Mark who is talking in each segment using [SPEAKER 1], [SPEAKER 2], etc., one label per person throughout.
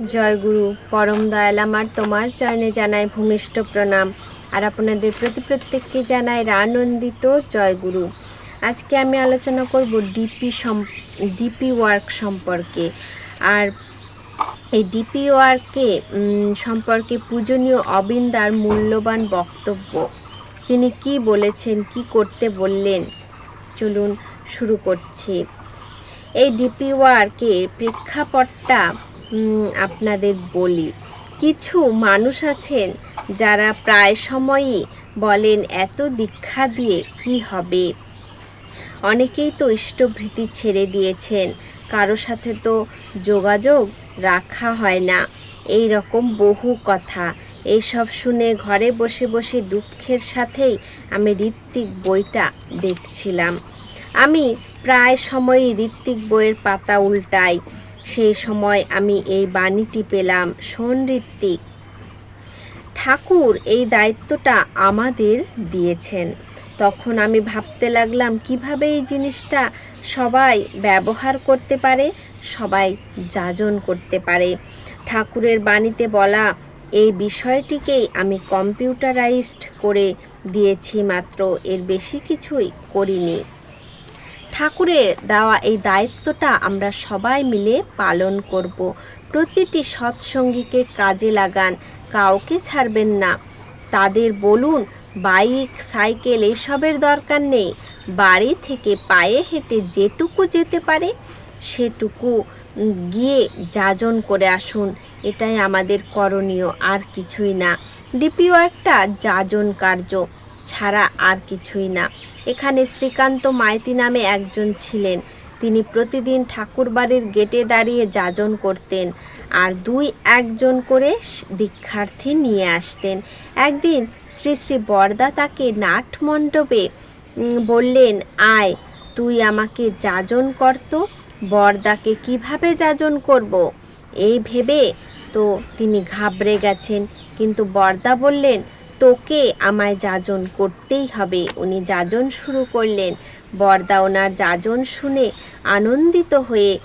[SPEAKER 1] জয় গুরু পরম দয়াল আমার তোমার চরণে জানাই ভূমিষ্ঠ প্রণাম। আর আপনাদের প্রতি প্রত্যেককে জানাই আনন্দিত জয় গুরু আজকে আমি আলোচনা করব ডিপি সম ডিপি ওয়ার্ক সম্পর্কে। আর এই ডিপি ওয়ার্কে সম্পর্কে পূজনীয় অবিন্দার মূল্যবান বক্তব্য। তিনি কি বলেছেন, কি করতে বললেন? চলুন শুরু করছি। এই ডিপি ওয়ার্কের প্রেক্ষাপটটা আপনাদের বলি, কিছু মানুষ আছেন যারা প্রায় সময়ই বলেন, এত দীক্ষা দিয়ে কি হবে? অনেকেই তো ইষ্টভৃতি ছেড়ে দিয়েছেন, কারও সাথে তো যোগাযোগ রাখা হয় না। এই রকম বহু কথা। এইসব শুনে ঘরে বসে বসে দুঃখের সাথেই আমি ঋত্বিক বইটা দেখছিলাম। আমি প্রায় সময়ই ঋত্বিক বইয়ের পাতা উল্টাই। সেই সময় আমি এই বাণীটি পেলাম, শোন ঠাকুর এই দায়িত্বটা আমাদের দিয়েছেন। তখন আমি ভাবতে লাগলাম, কীভাবে এই জিনিসটা সবাই ব্যবহার করতে পারে, সবাই যাজন করতে পারে। ঠাকুরের বাণীতে বলা এই বিষয়টিকেই আমি কম্পিউটারাইজড করে দিয়েছি মাত্র, এর বেশি কিছুই করিনি। ঠাকুরের দেওয়া এই দায়িত্বটা আমরা সবাই মিলে পালন করব। প্রতিটি সৎসঙ্গীকে কাজে লাগান, কাউকে ছাড়বেন না। তাদের বলুন, বাইক, সাইকেল এসবের দরকার নেই। বাড়ি থেকে পায়ে হেঁটে যেটুকু যেতে পারে, সেটুকু গিয়ে যাজন করে আসুন। এটাই আমাদের করণীয়, আর কিছুই না। ডিপিও একটা যাজন কার্য। ছাড়া আর কিছুই না। এখানে শ্রীকান্ত মাইতি নামে একজন ছিলেন। তিনি প্রতিদিন ঠাকুরবাড়ির গেটে দাঁড়িয়ে যাজন করতেন আর দুই একজন করে দীক্ষার্থী নিয়ে আসতেন। একদিন শ্রী শ্রী বরদা তাকে নাট মণ্ডপে বললেন, আয়, তুই আমাকে যাজন করত বরদাকে কীভাবে যাজন করব? এই ভেবে তো তিনি ঘাবড়ে গেছেন। কিন্তু বরদা বললেন তোকে আমায় যাজন করতেই হবে। উনি যাজন শুরু করলেন। বরদা ওনার যাজন শুনে আনন্দিত হয়ে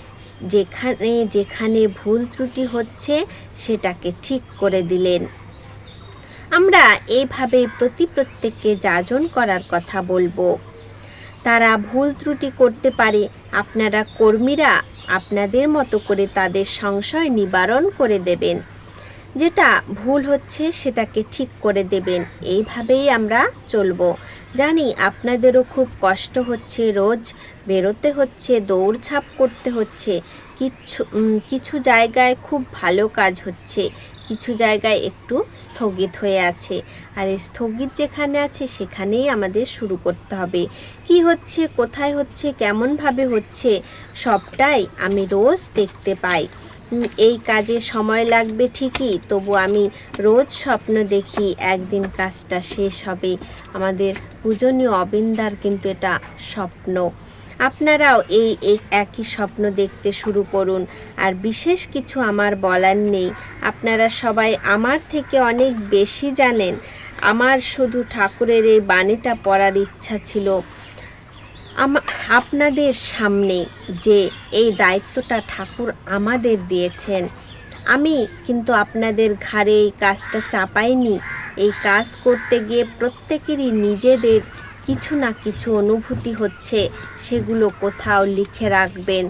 [SPEAKER 1] যেখানে যেখানে ভুল ত্রুটি হচ্ছে সেটাকে ঠিক করে দিলেন। আমরা এইভাবে প্রতি প্রত্যেককে যাজন করার কথা বলব। তারা ভুল ত্রুটি করতে পারে। আপনারা কর্মীরা আপনাদের মতো করে তাদের সংশয় নিবারণ করে দেবেন। যেটা ভুল হচ্ছে সেটাকে ঠিক করে দেবেন। এইভাবেই আমরা চলবো। জানি আপনাদেরও খুব কষ্ট হচ্ছে, রোজ বেরোতে হচ্ছে, দৌড়ঝাঁপ করতে হচ্ছে। কিছু কিছু জায়গায় খুব ভালো কাজ হচ্ছে, কিছু জায়গায় একটু স্থগিত হয়ে আছে। আর এই স্থগিত যেখানে আছে সেখানেই আমাদের শুরু করতে হবে। কি হচ্ছে, কোথায় হচ্ছে, কেমনভাবে হচ্ছে, সবটাই আমি রোজ দেখতে পাই। এই কাজে সময় লাগবে ঠিকই, তবু আমি রোজ স্বপ্ন দেখি একদিন কাজটা শেষ হবে। আমাদের পূজনীয় অবিন্দার কিন্তু এটা স্বপ্ন। আপনারাও এই একই স্বপ্ন দেখতে শুরু করুন। আর বিশেষ কিছু আমার বলার নেই। আপনারা সবাই আমার থেকে অনেক বেশি জানেন। আমার শুধু ঠাকুরের এই বাণীটা পড়ার ইচ্ছা ছিল। আপনাদের সামনে যে এই দায়িত্বটা ঠাকুর আমাদের দিয়েছেন, আমি কিন্তু আপনাদের ঘাড়ে এই কাজটা চাপাইনি। এই কাজ করতে গিয়ে প্রত্যেকেরই নিজেদের কিছু না কিছু অনুভূতি হচ্ছে, সেগুলো কোথাও লিখে রাখবেন।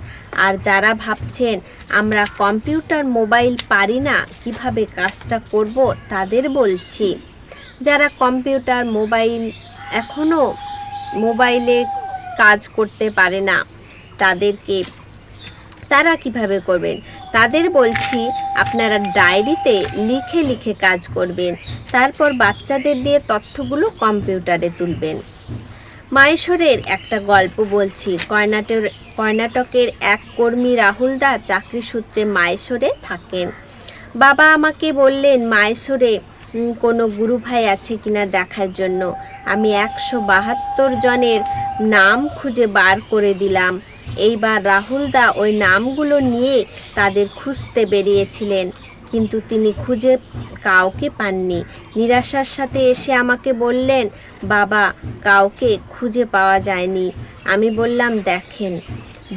[SPEAKER 1] আর যারা ভাবছেন, আমরা কম্পিউটার, মোবাইল পারি না, কীভাবে কাজটা করব তাদের বলছি, যারা কম্পিউটার, মোবাইল এখনও মোবাইলে কাজ করতে পারে না তাদেরকে। তারা কীভাবে করবেন? তাদের বলছি, আপনারা ডায়েরিতে লিখে লিখে কাজ করবেন। তারপর বাচ্চাদের দিয়ে তথ্যগুলো কম্পিউটারে তুলবেন। মায়েশ্বরের একটা গল্প বলছি কর্ণাটকের কর্ণাটকের এক কর্মী রাহুল দা চাকরি সূত্রে মায়েশ্বরে থাকেন। বাবা আমাকে বললেন, মায়েশ্বরে কোনো গুরু ভাই আছে কিনা দেখার জন্য আমি একশো বাহাত্তর জনের নাম খুঁজে বার করে দিলাম। এইবার রাহুল দা ওই নামগুলো নিয়ে তাদের খুঁজতে বেরিয়েছিলেন, কিন্তু তিনি খুঁজে কাউকে পাননি। নিরাশার সাথে এসে আমাকে বললেন, বাবা, কাউকে খুঁজে পাওয়া যায়নি। আমি বললাম, দেখেন,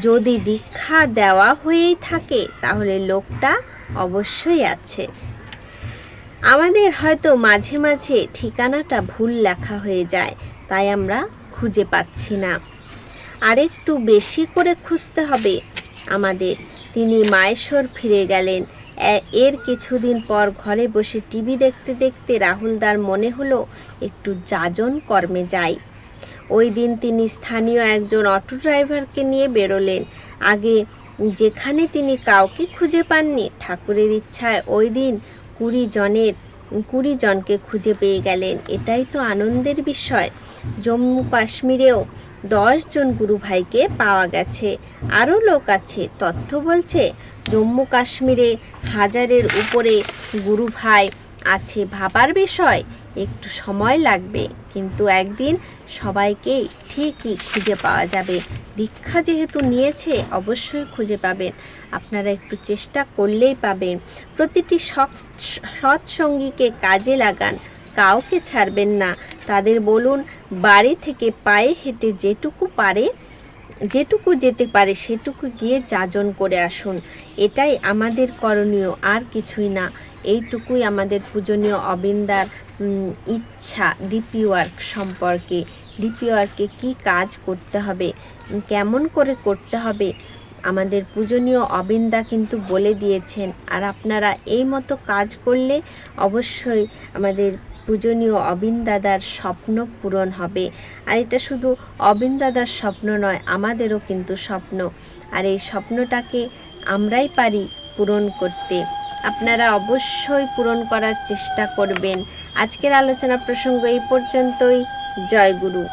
[SPEAKER 1] যদি দীক্ষা দেওয়া হয়েই থাকে, তাহলে লোকটা অবশ্যই আছে। আমাদের হয়তো মাঝে মাঝে ঠিকানাটা ভুল লেখা হয়ে যায়, তাই আমরা খুঁজে পাচ্ছি না। আরেকটু বেশি করে খুঁজতে হবে। আমাদের তিনি মায়েশ্বর ফিরে গেলেন। এর কিছুদিন পর ঘরে বসে টিভি দেখতে দেখতে রাহুলদার মনে হলো একটু যাজন কর্মে যাই। ওই দিন তিনি স্থানীয় একজন অটো ড্রাইভারকে নিয়ে বেরোলেন। আগে যেখানে তিনি কাউকে খুঁজে পাননি, ঠাকুরের ইচ্ছায় ওই দিন কুড়ি জনের, কুড়ি জনকে খুঁজে পেয়ে গেলেন। এটাই তো আনন্দের বিষয়। জম্মু কাশ্মীরেও দশ জন গুরু ভাইকে পাওয়া গেছে। আরও লোক আছে, তথ্য বলছে, জম্মু কাশ্মীরে হাজারের উপরে গুরু ভাই আছে ভাবার বিষয়, একটু সময় লাগবে, কিন্তু একদিন সবাইকেই ঠিকই খুঁজে পাওয়া যাবে। দীক্ষা যেহেতু নিয়েছে, অবশ্যই খুঁজে পাবেন। আপনারা একটু চেষ্টা করলেই পাবেন। প্রতিটি সৎ- সৎসঙ্গীকে কাজে লাগান, কাউকে ছাড়বেন না। তাদের বলুন, বাড়ি থেকে পায়ে হেঁটে যেটুকু পারে, যেটুকু যেতে পারে সেটুকু গিয়ে যাজন করে আসুন। এটাই আমাদের করণীয়, আর কিছুই না। এইটুকুই আমাদের পূজনীয় অবিন্দার ইচ্ছা ডিপি ওয়ার্ক সম্পর্কে। ডিপি ওয়ার্কে কী কাজ করতে হবে? কেমন করে করতে হবে? আমাদের পূজনীয় অবিন্দা কিন্তু বলে দিয়েছেন, আর আপনারা এই মতো কাজ করলে অবশ্যই আমাদের পূজনীয় অবিন দাদার স্বপ্ন পূরণ হবে। আর এটা শুধু অবিন দাদার স্বপ্ন নয়, আমাদেরও কিন্তু স্বপ্ন। আর এই স্বপ্নটাকে আমরাই পারি পূরণ করতে। আপনারা অবশ্যই পূরণ করার চেষ্টা করবেন। আজকের আলোচনা প্রসঙ্গ এই পর্যন্তই। জয় গুরু।